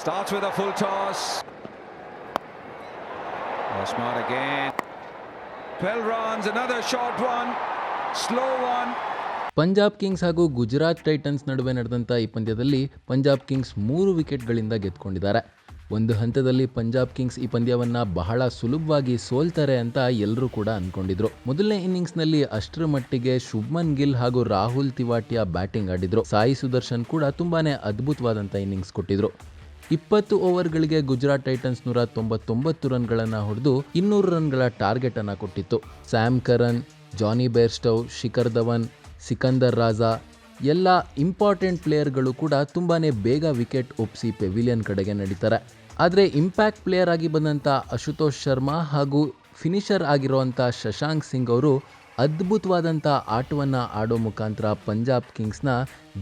Starts with a full toss. Oh, smart again. 12 runs, another short one. Slow one. Punjab Kings ಹಾಗೂ Gujarat Titans ನಡುವೆ ನಡೆದಂಥ ಈ ಪಂದ್ಯದಲ್ಲಿ Punjab Kings ಮೂರು ವಿಕೆಟ್ಗಳಿಂದ ಗೆದ್ಕೊಂಡಿದ್ದಾರೆ ಒಂದು ಹಂತದಲ್ಲಿ ಪಂಜಾಬ್ ಕಿಂಗ್ಸ್ ಈ ಪಂದ್ಯವನ್ನು ಬಹಳ ಸುಲಭವಾಗಿ ಸೋಲ್ತಾರೆ ಅಂತ ಎಲ್ಲರೂ ಕೂಡ ಅಂದ್ಕೊಂಡಿದ್ರು ಮೊದಲನೇ ಇನ್ನಿಂಗ್ಸ್ನಲ್ಲಿ ಅಷ್ಟರ ಮಟ್ಟಿಗೆ ಶುಭ್ಮನ್ ಗಿಲ್ ಹಾಗೂ ರಾಹುಲ್ ತಿವಾಟಿಯಾ ಬ್ಯಾಟಿಂಗ್ ಆಡಿದ್ರು ಸಾಯಿ ಸುದರ್ಶನ್ ಕೂಡ ತುಂಬಾನೇ ಅದ್ಭುತವಾದಂಥ ಇನ್ನಿಂಗ್ಸ್ ಕೊಟ್ಟಿದ್ರು ಇಪ್ಪತ್ತು ಓವರ್ಗಳಿಗೆ ಗುಜರಾತ್ ಟೈಟನ್ಸ್ ನೂರ ತೊಂಬತ್ತೊಂಬತ್ತು ರನ್ಗಳನ್ನು ಹೊಡೆದು ಇನ್ನೂರು ರನ್ಗಳ ಟಾರ್ಗೆಟ್ ಅನ್ನು ಕೊಟ್ಟಿತ್ತು. Sam Curran, Jonny Bairstow Shikhar Dhawan, Sikandar Raza ಎಲ್ಲ ಇಂಪಾರ್ಟೆಂಟ್ ಪ್ಲೇಯರ್ಗಳು ಕೂಡ ತುಂಬಾ ಬೇಗ ವಿಕೆಟ್ ಒಪ್ಸಿ ಪೆವಿಲಿಯನ್ ಕಡೆಗೆ ನಡೀತಾರೆ. ಆದರೆ ಇಂಪ್ಯಾಕ್ಟ್ ಪ್ಲೇಯರ್ ಆಗಿ ಬಂದಂಥ ಅಶುತೋಷ್ ಶರ್ಮಾ ಹಾಗೂ ಫಿನಿಷರ್ ಆಗಿರುವಂಥ ಶಶಾಂಕ್ ಸಿಂಗ್ ಅವರು ಅದ್ಭುತವಾದಂಥ ಆಟವನ್ನು ಆಡೋ ಮುಖಾಂತರ ಪಂಜಾಬ್ ಕಿಂಗ್ಸ್ನ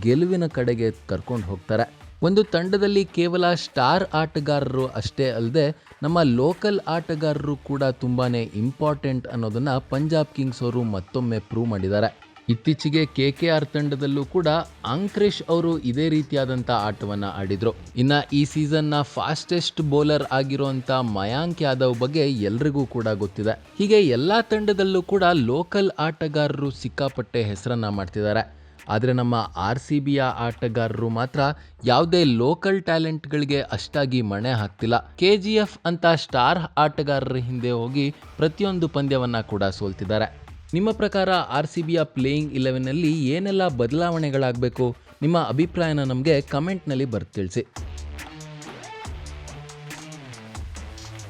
ಗೆಲುವಿನ ಕಡೆಗೆ ಕರ್ಕೊಂಡು ಹೋಗ್ತಾರೆ. ಒಂದು ತಂಡದಲ್ಲಿ ಕೇವಲ ಸ್ಟಾರ್ ಆಟಗಾರರು ಅಷ್ಟೇ ಅಲ್ಲದೆ ನಮ್ಮ ಲೋಕಲ್ ಆಟಗಾರರು ಕೂಡ ತುಂಬಾ ಇಂಪಾರ್ಟೆಂಟ್ ಅನ್ನೋದನ್ನು ಪಂಜಾಬ್ ಕಿಂಗ್ಸ್ ಅವರು ಮತ್ತೊಮ್ಮೆ ಪ್ರೂವ್ ಮಾಡಿದ್ದಾರೆ. ಇತ್ತೀಚೆಗೆ ಕೆ ಕೆ ಆರ್ ತಂಡದಲ್ಲೂ ಕೂಡ ಅಂಕ್ರಿಶ್ ಅವರು ಇದೇ ರೀತಿಯಾದಂಥ ಆಟವನ್ನು ಆಡಿದರು. ಇನ್ನು ಈ ಸೀಸನ್ನ ಫಾಸ್ಟೆಸ್ಟ್ ಬೌಲರ್ ಆಗಿರುವಂಥ ಮಯಾಂಕ್ ಯಾದವ್ ಬಗ್ಗೆ ಎಲ್ರಿಗೂ ಕೂಡ ಗೊತ್ತಿದೆ. ಹೀಗೆ ಎಲ್ಲ ತಂಡದಲ್ಲೂ ಕೂಡ ಲೋಕಲ್ ಆಟಗಾರರು ಸಿಕ್ಕಾಪಟ್ಟೆ ಹೆಸರನ್ನು ಮಾಡ್ತಿದ್ದಾರೆ. ಆದರೆ ನಮ್ಮ ಆರ್ ಸಿ ಬಿಯ ಆಟಗಾರರು ಮಾತ್ರ ಯಾವುದೇ ಲೋಕಲ್ ಟ್ಯಾಲೆಂಟ್ಗಳಿಗೆ ಅಷ್ಟಾಗಿ ಮಣೆ ಹಾಕ್ತಿಲ್ಲ. ಕೆ ಜಿ ಎಫ್ ಅಂತ ಸ್ಟಾರ್ ಆಟಗಾರರ ಹಿಂದೆ ಹೋಗಿ ಪ್ರತಿಯೊಂದು ಪಂದ್ಯವನ್ನ ಕೂಡ ಸೋಲ್ತಿದ್ದಾರೆ. ನಿಮ್ಮ ಪ್ರಕಾರ ಆರ್ ಸಿ ಬಿಯ ಪ್ಲೇಯಿಂಗ್ ಇಲೆವೆನ್ನಲ್ಲಿ ಏನೆಲ್ಲ ಬದಲಾವಣೆಗಳಾಗಬೇಕು? ನಿಮ್ಮ ಅಭಿಪ್ರಾಯನ ನಮಗೆ ಕಮೆಂಟ್ನಲ್ಲಿ ಬರ್ದು ತಿಳಿಸಿ